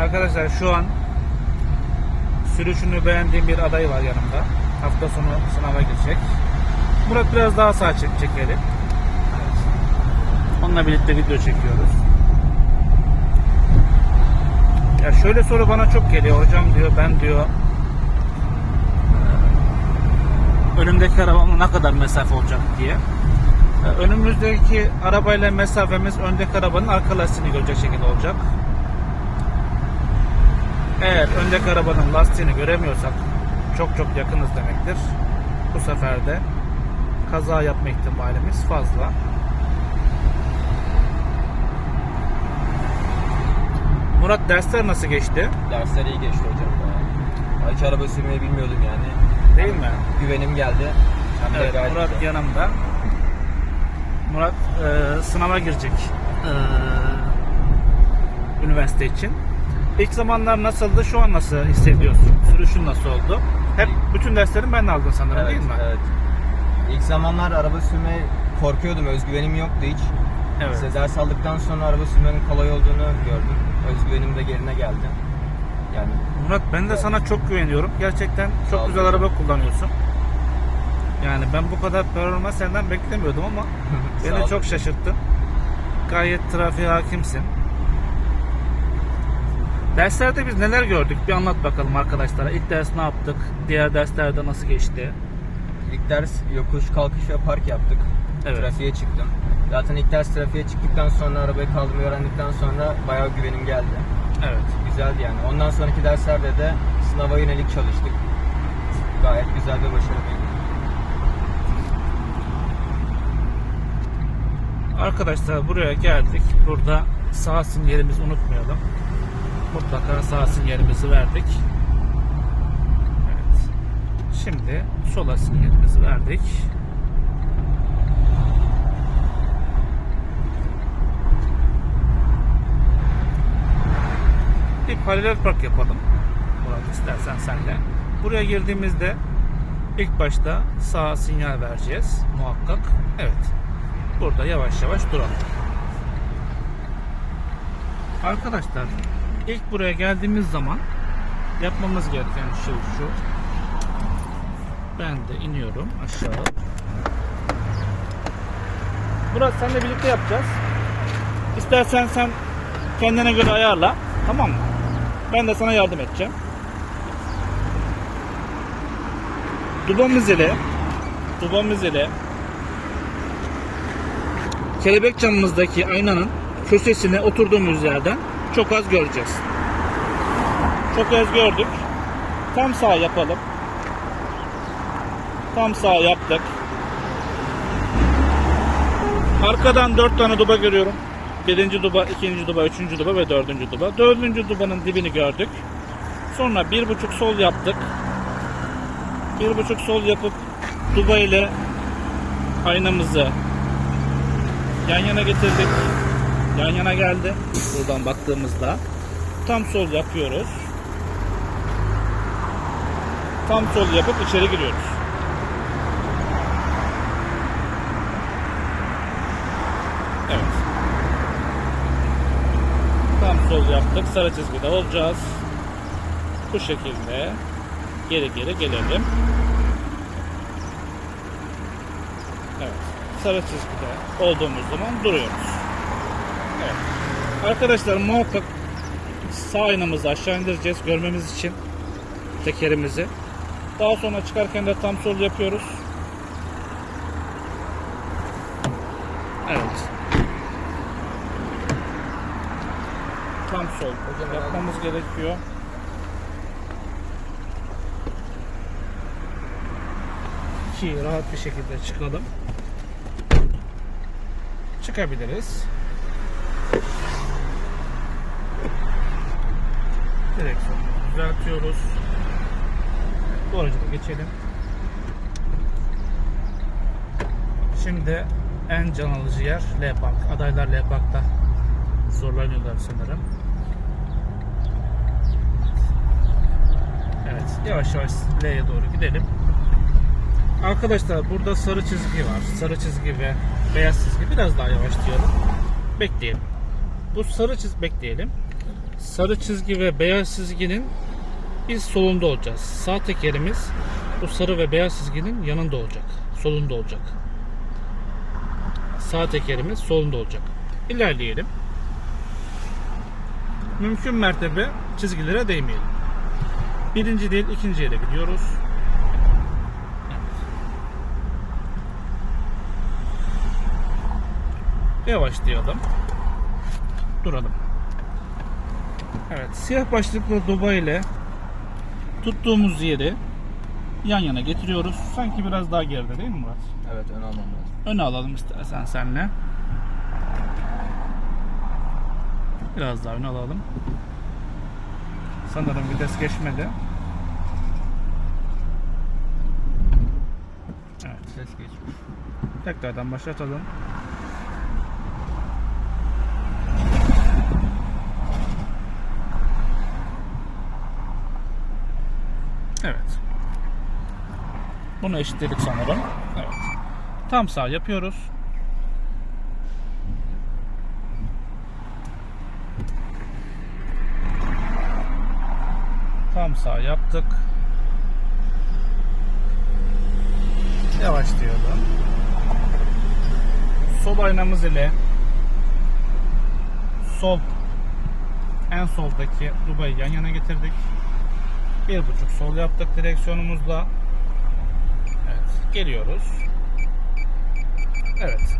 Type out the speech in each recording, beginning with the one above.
Arkadaşlar şu an sürüşünü beğendiğim bir aday var yanımda. Hafta sonu sınava girecek. Murat biraz daha sağ çek çekelim. Evet. Onunla birlikte video çekiyoruz. Ya şöyle soru bana çok geliyor. Hocam diyor ben diyor e, önümdeki arabamla ne kadar mesafe olacak diye. E, Önümüzdeki arabayla mesafemiz öndeki arabanın arka lastiğini görecek şekilde olacak. Eğer öndeki arabanın lastiğini göremiyorsak çok çok yakınız demektir. Bu sefer de kaza yapma ihtimalimiz fazla. Murat dersler nasıl geçti? Dersler iyi geçti hocam. Bayağı. Hiç araba sürmeyi bilmiyordum yani. Değil mi? Güvenim geldi. Hem de Evet, gayet Murat güzel. yanımda. Murat e, sınava girecek e, üniversite için. İlk zamanlar nasıldı? Şu an nasıl hissediyorsun? Sürüşün nasıl oldu? Hep bütün derslerin ben aldım sanırım Evet, değil mi? evet. İlk zamanlar araba sürmeye korkuyordum. Özgüvenim yoktu hiç. Evet. İşte ders aldıktan sonra araba sürmenin kolay olduğunu gördüm. Özgüvenim de yerine geldi. Yani Murat ben de sana çok güveniyorum. Gerçekten Sağ çok ol güzel hocam. araba kullanıyorsun. Yani ben bu kadar performans senden beklemiyordum ama Sağ beni ol çok hocam. şaşırttın. Gayet trafiğe hakimsin. Derslerde biz neler gördük? Bir anlat bakalım arkadaşlara. İlk ders ne yaptık? Diğer derslerde nasıl geçti? ilk ders yokuş, kalkış ve park yaptık. Evet. Trafiğe çıktım. Zaten ilk ders trafiğe çıktıktan sonra arabayı kaldırmayı öğrendikten sonra bayağı güvenim geldi. Evet. Güzeldi yani. Ondan sonraki derslerde de sınava yönelik çalıştık. Gayet güzel ve başarılıydı. Arkadaşlar buraya geldik. Burada sağ sinyalimizi unutmayalım. Mutlaka sağ sinyalimizi verdik. Evet. Şimdi sola sinyalimizi verdik. Bir paralel park yapalım. Murat istersen sen de. Buraya girdiğimizde ilk başta sağ sinyal vereceğiz muhakkak. Evet. Burada yavaş yavaş duralım. Arkadaşlar ilk buraya geldiğimiz zaman yapmamız gereken şey şu. Ben de iniyorum aşağı. Murat senle birlikte yapacağız. İstersen sen kendine göre ayarla. Tamam mı? Ben de sana yardım edeceğim. Dubamız ile Dubamız ile kelebek camımızdaki aynanın köşesine oturduğumuz yerden çok az göreceğiz. Çok az gördük. Tam sağ yapalım. Tam sağ yaptık. Arkadan dört tane duba görüyorum. Birinci duba, ikinci duba, üçüncü duba ve dördüncü duba. Dördüncü dubanın dibini gördük. Sonra bir buçuk sol yaptık. Bir buçuk sol yapıp duba ile aynamızı yan yana getirdik. Yan yana geldi. Buradan baktığımızda tam sol yapıyoruz. Tam sol yapıp içeri giriyoruz. Evet. Tam sol yaptık. Sarı çizgide olacağız. Bu şekilde geri geri gelelim. Evet. Sarı çizgide olduğumuz zaman duruyoruz. Arkadaşlar muhakkak sağ aynamızı aşağı indireceğiz görmemiz için tekerimizi. Daha sonra çıkarken de tam sol yapıyoruz. Evet. Tam sol yapmamız gerekiyor. Ki rahat bir şekilde çıkalım. Çıkabiliriz. Direksiyonu düzeltiyoruz. Bu aracı geçelim. Şimdi en can alıcı yer L Park. Adaylar L Park'ta zorlanıyorlar sanırım. Evet, yavaş yavaş L'ye doğru gidelim. Arkadaşlar burada sarı çizgi var. Sarı çizgi ve beyaz çizgi. Biraz daha yavaşlayalım. Bekleyelim. Bu sarı çizgi bekleyelim. Sarı çizgi ve beyaz çizginin biz solunda olacağız. Sağ tekerimiz bu sarı ve beyaz çizginin yanında olacak. Solunda olacak. Sağ tekerimiz solunda olacak. İlerleyelim. Mümkün mertebe çizgilere değmeyelim. Birinci değil ikinci yere gidiyoruz. Evet. Yavaşlayalım. Duralım. Evet, siyah başlıklı duba ile tuttuğumuz yeri yan yana getiriyoruz. Sanki biraz daha geride değil mi Murat? Evet ön almam lazım. Öne alalım istersen senle. Biraz daha öne alalım. Sanırım vites geçmedi. Evet. Ses geçmiş. Tekrardan başlatalım. Evet. Bunu eşitledik sanırım. Evet. Tam sağ yapıyoruz. Tam sağ yaptık. Yavaşlayalım. Sol aynamız ile sol en soldaki dubayı yan yana getirdik. Bir buçuk sol yaptık direksiyonumuzla. Evet, geliyoruz. Evet.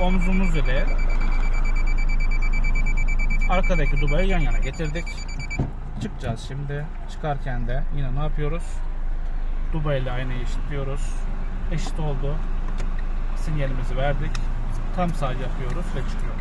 Omzumuz ile arkadaki dubayı yan yana getirdik. Çıkacağız şimdi. Çıkarken de yine ne yapıyoruz? Dubai ile aynayı eşitliyoruz. Eşit oldu. Sinyalimizi verdik. Tam sağ yapıyoruz ve çıkıyoruz.